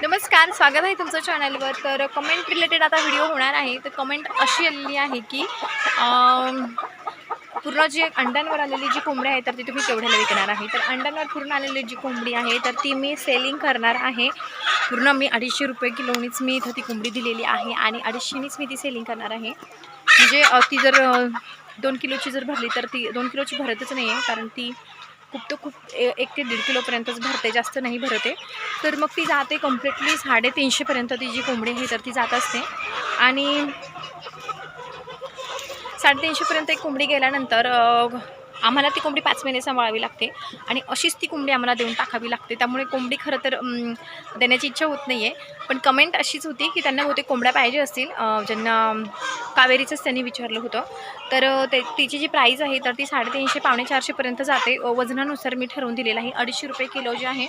नमस्कार स्वागत आहे तुमचं चॅनलवर तर कमेंट रिलेटेड आता व्हिडिओ होणार आहे. तर कमेंट अशी आलेली आहे की पूर्ण जी अंड्यांवर आलेली जी कोंबडी आहे तर ती तुम्ही केवढ्याला विकणार आहे? तर अंड्यांवर पूर्ण आलेली जी कोंबडी आहे तर ती मी सेलिंग करणार आहे. पूर्ण मी अडीचशे रुपये किलोनीच मी इथं ती कोंबडी दिलेली आहे आणि अडीचशेनीच मी ती सेलिंग करणार आहे. म्हणजे ती जर दोन किलोची जर भरली तर ती दोन किलोची भरतच नाही आहे कारण ती खूप तर खूप एक ते दीड किलोपर्यंतच भरते जास्त नाही भरते. तर मग ती जाते कम्प्लिटली साडेतीनशेपर्यंत ती जी कोंबडी आहे तर ती जात असते. आणि साडेतीनशेपर्यंत एक कोंबडी गेल्यानंतर आम्हाला ती कोंबडी पाच महिने सांभाळावी लागते. आणि अशीच ती कोंबडी आम्हाला देऊन टाकावी लागते. त्यामुळे कोंबडी खरं तर देण्याची इच्छा होत नाही आहे पण कमेंट अशीच होती की त्यांना होते कोंबड्या पाहिजे असतील. ज्यांना कावेरीचंच त्यांनी विचारलं होतं. तर ते तिची जी प्राईज आहे तर ती साडेतीनशे पावणे चारशेपर्यंत जाते. वजनानुसार मी ठरवून दिलेलं आहे. अडीचशे रुपये किलो जे आहे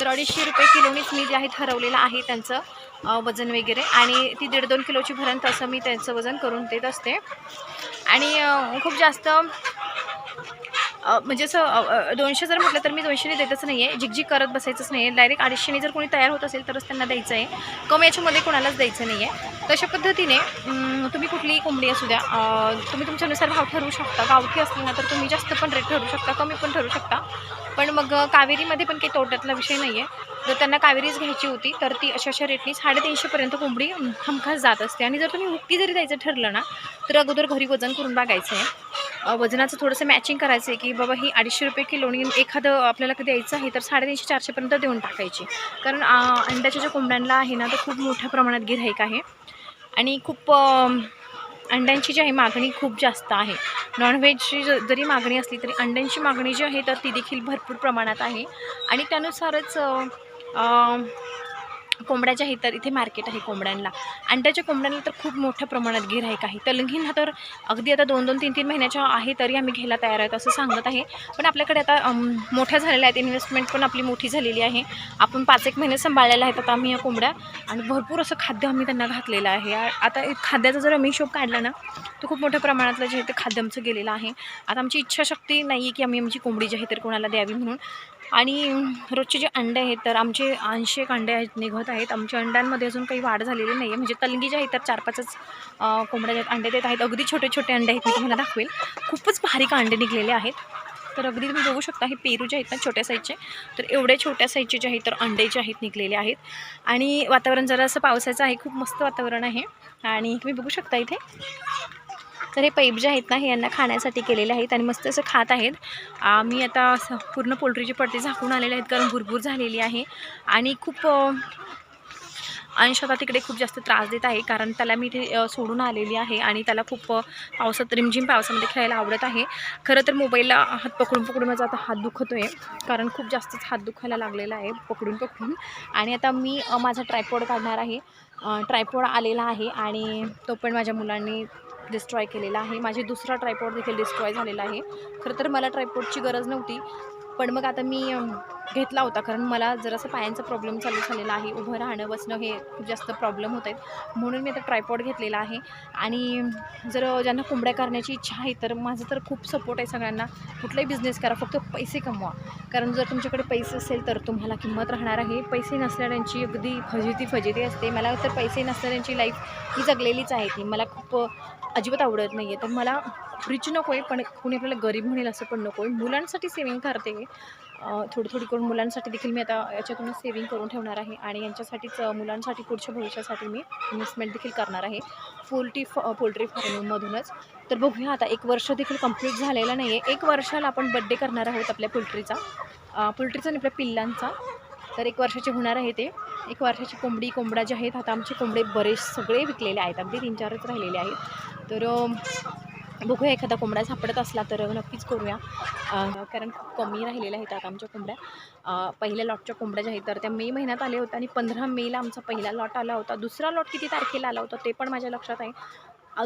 तर अडीचशे रुपये किलोनीच मी जे आहे ठरवलेलं आहे त्यांचं वजन वगैरे. आणि ती दीड दोन किलोची भरण तसं मी त्यांचं वजन करून देत असते. आणि खूप जास्त म्हणजे असं दोनशे जर म्हटलं तर मी दोनशेने देतच नाही आहे झिकझिक करत बसायचंच नाही आहे डायरेक्ट अडीचशेने जर कोणी तयार होत असेल तरच त्यांना द्यायचं आहे कम याच्यामध्ये कोणालाच द्यायचं नाही आहे तशा पद्धतीने तुम्ही कुठलीही कोंबडी असू द्या तुम्ही तुमच्यानुसार भाव ठरवू शकता. गावठी असली ना तर तुम्ही जास्त पण रेट ठरवू शकता कमी पण ठरवू शकता. पण मग कावेरीमध्ये पण काही तोट्यातला विषय नाही आहे जर त्यांना कावेरीच घ्यायची होती तर ती अशा अशा रेटनी साडेतीनशेपर्यंत कोंबडी हमखास जात असते. आणि जर तुम्ही हुक्की जरी द्यायचं ठरलं ना तर अगोदर घरी वजन करून बघायचं आहे वजनाचं थोडंसं मॅचिंग करायचं आहे की बाबा ही अडीचशे रुपये किलोनी एखादं आपल्याला कधी द्यायचं आहे तर साडेतीनशे चारशेपर्यंत देऊन टाकायची. कारण अंड्याच्या ज्या कोंबड्यांना आहे ना तर खूप मोठ्या प्रमाणात गिऱ्हाईक आहे. आणि खूप अंड्यांची जी आहे मागणी खूप जास्त आहे. नॉनव्हेजची ज जरी मागणी असली तरी अंड्यांची मागणी जी आहे तर ती देखील भरपूर प्रमाणात आहे. आणि त्यानुसारच कोंबड्याच्या अ, तर इथे मार्केट आहे कोंबड्यांना अंड्याच्या कोंबड्यांना तर खूप मोठ्या प्रमाणात गिऱ्हाईक आहे तलंगींना तर अगदी आता दोन दोन तीन तीन महिन्याच्या आहे तरी आम्ही घ्यायला तयार आहेत असं सांगत आहे. पण आपल्याकडे आता मोठ्या झालेल्या आहेत. इन्व्हेस्टमेंट पण आपली मोठी झालेली आहे. आपण पाच एक महिने सांभाळलेल्या आहेत आता आम्ही या कोंबड्या. आणि भरपूर असं खाद्य आम्ही त्यांना घातलेलं आहे. आता एक खाद्याचा जर आम्ही हिशोब काढला ना तर खूप मोठ्या प्रमाणातलं जे आहे ते खाद्य आमचं गेलेलं आहे. आता आमची इच्छाशक्ती नाही आहे की आम्ही आमची कोंबडी जी आहे तर कोणाला द्यावी म्हणून. आणि रोजचे जे अंडे आहेत तर आमचे ऐंशी एक अंडे आहेत निघत आहेत. आमच्या अंड्यांमध्ये अजून काही वाढ झालेली नाही आहे म्हणजे तलंगी जे आहेत तर चार पाचच कोंबड्या अंडे देत आहेत. अगदी छोटे छोटे अंडे आहेत मी तुम्हाला दाखवेल. खूपच भारीक अंडे निघलेले आहेत. तर अगदी तुम्ही बघू शकता हे पेरू जे आहेत ना छोट्या साईजचे तर एवढे छोट्या साईजचे जे आहेत तर अंडे जे आहेत निघलेले आहेत. आणि वातावरण जरा असं पावसाचं आहे खूप मस्त वातावरण आहे. आणि तुम्ही बघू शकता इथे तर हे पैप जे आहेत ना हे यांना खाण्यासाठी केलेले आहेत आणि मस्त असं खात आहेत. मी आता पूर्ण पोल्ट्रीची पडते झाकून आलेले आहेत कारण भुरभूर झालेली आहे. आणि खूप अंश आता तिकडे खूप जास्त त्रास देत आहे कारण त्याला मी इथे सोडून आलेली आहे आणि त्याला खूप पावसात रिमझिम पावसामध्ये खेळायला आवडत आहे. खरं तर मोबाईलला हात पकडून पकडून माझा आता हात दुखतो आहे कारण खूप जास्तच हात दुखायला लागलेला आहे पकडून पकडून. आणि आता मी माझा ट्रायपॉड काढणार आहे. ट्रायपॉड आलेला आहे आणि तो पण माझ्या मुलांनी डिस्ट्रॉय केलेला आहे. माझी दुसरा ट्रायपॉड देखील डिस्ट्रॉय झालेला आहे. खरं तर मला ट्रायपॉडची गरज नव्हती पण मग आता मी घेतला होता. कारण मला जरासं पायांचा प्रॉब्लेम चालू झालेला आहे. उभं राहणं बसणं हे खूप जास्त प्रॉब्लेम होत आहेत. म्हणून मी आता ट्रायपॉड घेतलेला आहे. आणि जर ज्यांना कोंबड्या करण्याची इच्छा आहे तर माझं तर खूप सपोर्ट आहे सगळ्यांना. कुठलाही बिझनेस करा फक्त पैसे कमवा. कारण जर तुमच्याकडे पैसे असेल तर तुम्हाला किंमत राहणार आहे. पैसे नसणाऱ्यांची अगदी फजिती फजिती असते. मला तर पैसे नसणाऱ्यांची लाईफ ही जगलेलीच आहे ती. मला खूप अजिबात आवडत नाही आहे तर मला रिच नको आहे पण कोणी आपल्याला गरीब म्हणेल असं पण नको आहे. मुलांसाठी सेविंग करते थोडी थोडी करून मुलांसाठी देखील मी आता याच्यातूनच सेविंग करून ठेवणार आहे आणि यांच्यासाठीच मुलांसाठी पुढच्या भविष्यासाठी मी इन्व्हेस्टमेंट देखील करणार आहे. पोल्ट्री फ पोल्ट्री फार्मिंगमधूनच तर बघूया आता एक वर्ष देखील कंप्लीट झालेलं नाही आहे एक वर्षाला आपण बड्डे करणार आहोत आपल्या पोल्ट्रीचा. पोल्ट्रीचा आणि आपल्या पिल्लांचा. तर एक वर्षाचे होणार आहे ते. एक वर्षाची कोंबडी कोंबड्या जे आहेत आता आमचे कोंबडे बरेच सगळे विकलेले आहेत. अगदी तीन चारच राहिलेले आहेत. तर बघूया एखादा कोंबडा सापडत असला तर नक्कीच करूया. कारण खूप कमी राहिलेल्या आहेत आता आमच्या कोंबड्या. पहिल्या लॉटच्या कोंबड्या ज्या आहेत तर त्या मे महिन्यात आल्या होत्या आणि पंधरा मेला आमचा पहिला लॉट आला होता. दुसरा लॉट किती तारखेला आला होता ते पण माझ्या लक्षात आहे.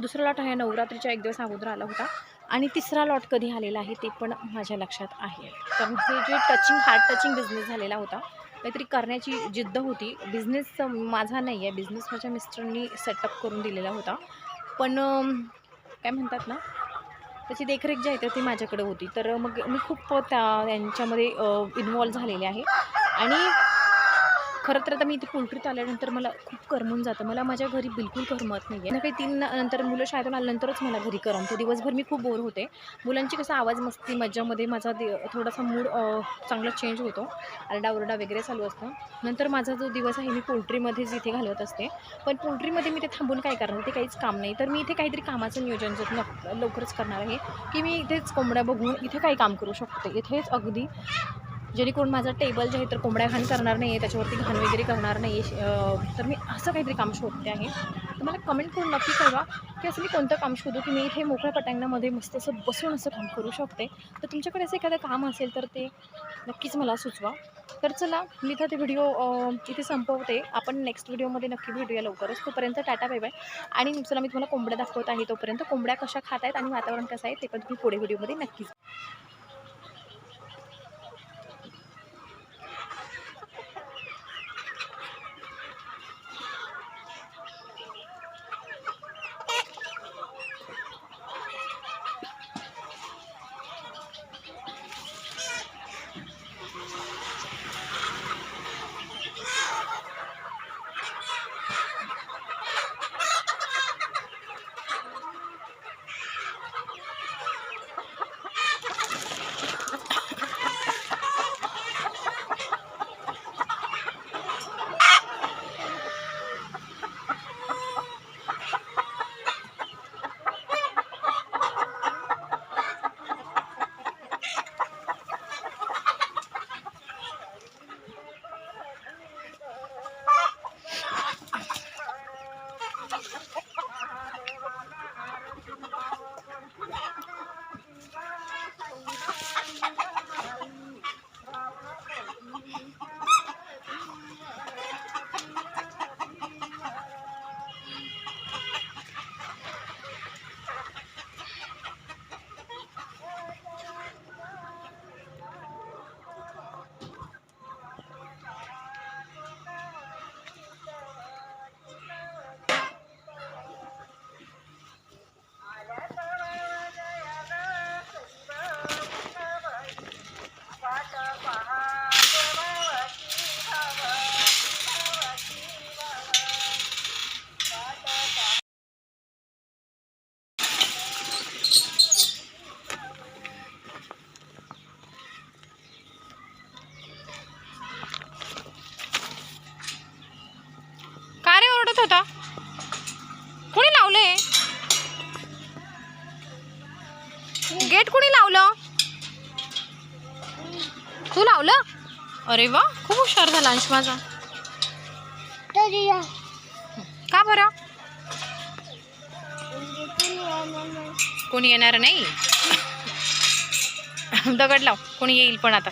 दुसरा लॉट आहे नवरात्रीच्या एक दिवस अगोदर आला होता. आणि तिसरा लॉट कधी आलेला आहे ते पण माझ्या लक्षात आहे. कारण हे जे टचिंग हार्ड टचिंग बिझनेस झालेला होता काहीतरी करण्याची जिद्द होती. बिझनेस माझा नाही आहे बिझनेस माझ्या मिस्टरनी सेटअप करून दिलेला होता. पण काय म्हणतात ना त्याची देखरेख जी आहे तर ती माझ्याकडे होती. तर मग मी खूप त्या यांच्यामध्ये इन्वॉल्व झालेले आहे. आणि खरं तर आता मी इथे पोल्ट्रीत आल्यानंतर मला खूप करमून जातं. मला माझ्या घरी बिलकुल करमत नाही आहे ना काही तीन नंतर मुलं शाळेतून आल्यानंतरच मला घरी करमतं. दिवसभर मी खूप बोर होते. मुलांची कसं आवाज मस्ती मज्जामध्ये माझा दे थोडासा मूड चांगला चेंज होतो. आरडाओरडा वगैरे चालू असतं. नंतर माझा जो दिवस आहे मी पोल्ट्रीमध्येच इथे घालवत असते. पण पोल्ट्रीमध्ये मी ते थांबून काय करणार? ते काहीच काम नाही. तर मी इथे काहीतरी कामाचं नियोजन जर लवकरच करणार आहे की मी इथेच कोंबड्या बघून इथे काही काम करू शकते. इथेच अगदी जेणेकरून माझा टेबल जे आहे तर कोंबड्या घाण करणार नाही आहे त्याच्यावरती घाण वगैरे करणार नाही आहे तर मी असं काहीतरी काम शोधते आहे. तर मला कमेंट करून नक्की कळवा की असं मी कोणतं काम शोधू की मी इथे मोकळ्या पटांगणामध्ये मस्त असं बसून असं काम करू शकते. तर तुमच्याकडे असं एखादं काम असेल तर ते नक्कीच मला सुचवा. तर चला मी इथं ते व्हिडिओ इथे संपवते. आपण नेक्स्ट व्हिडिओमध्ये नक्की भेटूया लवकरच. तोपर्यंत टाटा बाय बाय आणि चला मी तुम्हाला कोंबड्या दाखवत आहे तोपर्यंत. कोंबड्या कशा खात आहेत आणि वातावरण कसं आहे ते पण तुम्ही पुढे व्हिडिओमध्ये नक्कीच होता. कोणी लावले गेट कोणी लावलं? तू लावलं? अरे वा खूप हुशार झाला अंश माझा. का बरं? कोणी येणार नाही? दगड लाव कोणी येईल पण आता.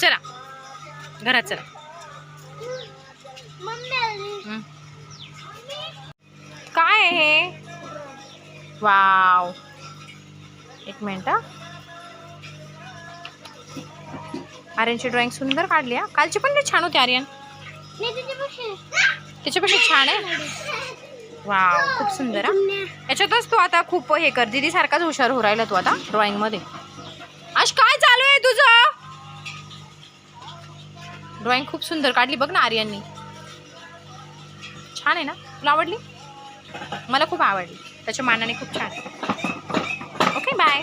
चला. घरात चला. काय आहे हे? वाव. एक मिनिट. आर्यनची ड्रॉइंग सुंदर काढली हा. कालची पण छान होती आर्यन. त्याच्यापेक्षा छान आहे. वाव खूप सुंदर हा. याच्यातच तू आता खूप हे कर. दिदी सारखाच हुशार हो राहिला तू आता ड्रॉइंगमध्ये आज काय चालू आहे तुझं? ड्रॉइंग खूप सुंदर काढली बघ ना आर्यांनी. छान आहे ना? तुला आवडली? मला खूप आवडली. त्याच्या मानाने खूप छान. Okay bye